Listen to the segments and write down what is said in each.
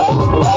Oh,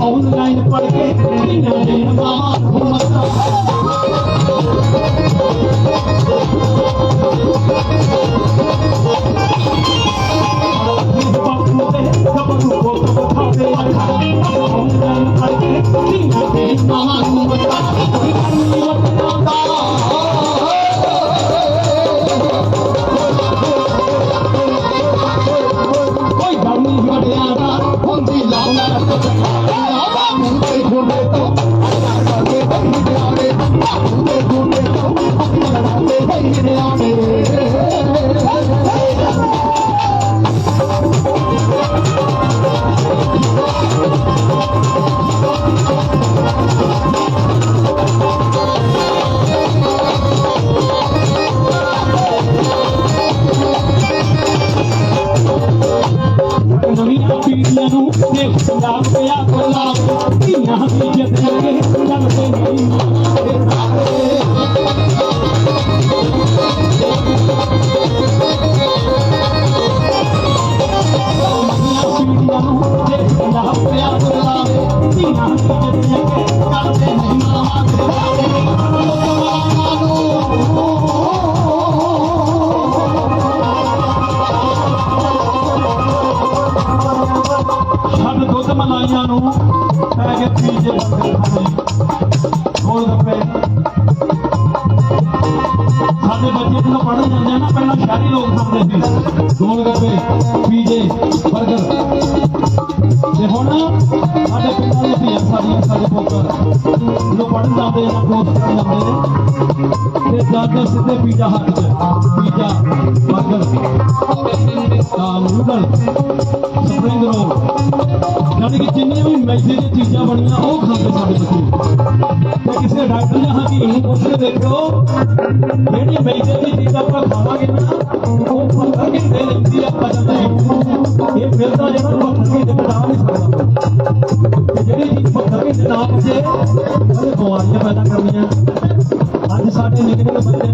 Online party, dinner, dinner, mama. ਮਲਾਈਆਂ ਨੂੰ, ਪੈ ਗਏ ਤੀਜੇ ਗੋਲ ਗੱਪੇ ਸਾਡੇ ਬੱਚੇ ਜਦੋਂ ਪੜਨ ਜਾਂਦੇ ਨਾ, ਪਹਿਲਾਂ ਸ਼ਹਿਰੀ ਲੋਕ ਖਾਂਦੇ ਸੀ। ਗੋਲ ਗੱਪੇ ਪੀਜੇ 버ਗਰ ਦੇ ਅਫਸੋਸ ਕਰਾਉਂਦੇ ਨੇ ਤੇ ਜਾਗਰ ਸਿੱਧੇ ਪੀਜਾ ਹੱਟ ਚ ਪੀਜਾ ਬਰਗਰ ਤਾਂ ਨੂਡਲ ਸਪਰਿੰਗ ਰੋਲ ਯਾਨੀ ਕਿ ਜਿੰਨੇ ਵੀ ਮੈਦੇ ਦੀਆਂ ਚੀਜ਼ਾਂ ਬਣੀਆਂ ਉਹ ਖਾਂਦੇ ਸਾਡੇ ਬੱਚੇ ਤੇ ਕਿਸੇ ਡਾਕਟਰ ਨੇ ਹਾਂ ਕਿ ਇਹਨੂੰ ਪੁੱਛ ਕੇ ਦੇਖੋ ਜਿਹੜੀਆਂ ਮੈਦੇ ਦੀਆਂ ਚੀਜ਼ਾਂ ਆਪਾਂ ਖਾਵਾਂਗੇ ਨਾ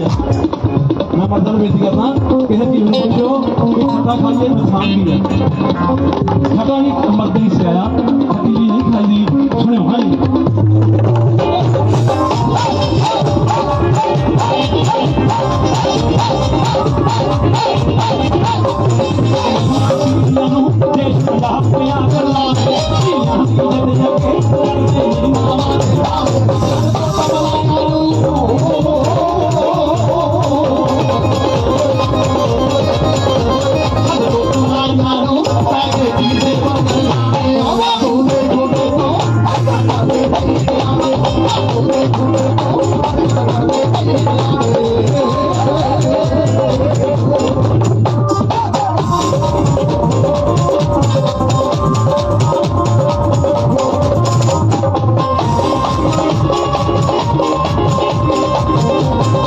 ਖਾਣ ਹੈ ਮੈਂ ਮਰਦਾਂ ਨੂੰ ਬੇਨਤੀ ਕਰਦਾ, ਕਿਸੇ ਚੀਜ਼ ਨੂੰ ਪੁੱਛੋ ਕਿ ਖੱਟਾ ਖਾਈਏ ਨੁਕਸਾਨ ਕੀ ਹੈ। ਖੱਟਾ ਨਹੀਂ ਮਰਦ ਨਹੀਂ ਸਿਆਇਆ